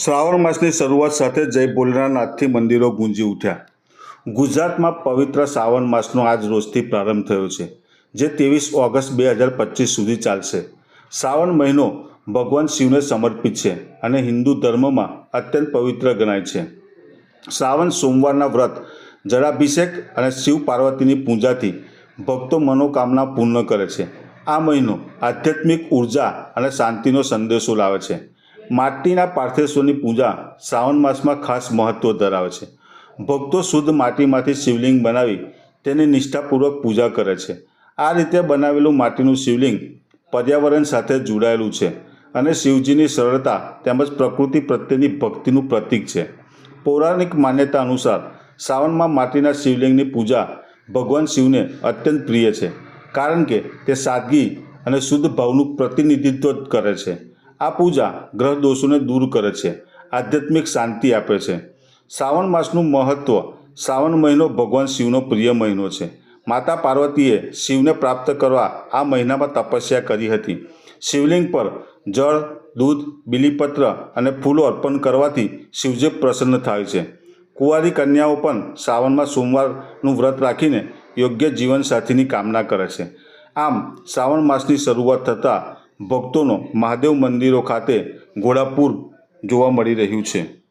શ્રાવણ માસની શરૂઆત સાથે જય ભોલેનાથથી મંદિરો ગુંજી ઉઠ્યા. ગુજરાતમાં પવિત્ર શ્રાવણ માસનો આજ રોજથી પ્રારંભ થયો છે, જે ત્રેવીસ ઓગસ્ટ બે હજાર પચીસ સુધી ચાલશે. શ્રાવણ મહિનો ભગવાન શિવને સમર્પિત છે અને હિન્દુ ધર્મમાં અત્યંત પવિત્ર ગણાય છે. શ્રાવણ સોમવારના વ્રત, જળાભિષેક અને શિવ પાર્વતીની પૂજાથી ભક્તો મનોકામના પૂર્ણ કરે છે. આ મહિનો આધ્યાત્મિક ઊર્જા અને શાંતિનો સંદેશો લાવે છે. માટીના પાર્થેશ્વરની પૂજા શ્રાવણ માસમાં ખાસ મહત્ત્વ ધરાવે છે. ભક્તો શુદ્ધ માટીમાંથી શિવલિંગ બનાવી તેની નિષ્ઠાપૂર્વક પૂજા કરે છે. આ રીતે બનાવેલું માટીનું શિવલિંગ પર્યાવરણ સાથે જોડાયેલું છે અને શિવજીની સરળતા તેમજ પ્રકૃતિ પ્રત્યેની ભક્તિનું પ્રતીક છે. પૌરાણિક માન્યતા અનુસાર શ્રાવણમાં માટીના શિવલિંગની પૂજા ભગવાન શિવને અત્યંત પ્રિય છે, કારણ કે તે સાદગી અને શુદ્ધ ભાવનું પ્રતિનિધિત્વ કરે છે. આ પૂજા ગ્રહ દોષોને દૂર કરે છે. આધ્યાત્મિક શાંતિ આપે છે. શ્રાવણ માસનું મહત્ત્વ શ્રાવણ મહિનો ભગવાન શિવનો પ્રિય મહિનો છે. માતા પાર્વતીએ શિવને પ્રાપ્ત કરવા આ મહિનામાં તપસ્યા કરી હતી. શિવલિંગ પર જળ, દૂધ, બીલીપત્ર અને ફૂલો અર્પણ કરવાથી શિવજી પ્રસન્ન થાય છે. કુંવારી કન્યાઓ પણ શ્રાવણમાં સોમવારનું વ્રત રાખીને યોગ્ય જીવનસાથીની કામના કરે છે. આમ, શ્રાવણ માસની શરૂઆત થતાં ભક્તોનો મહાદેવ મંદિરો ખાતે ઘોડાપૂર જોવા મળી રહ્યું છે.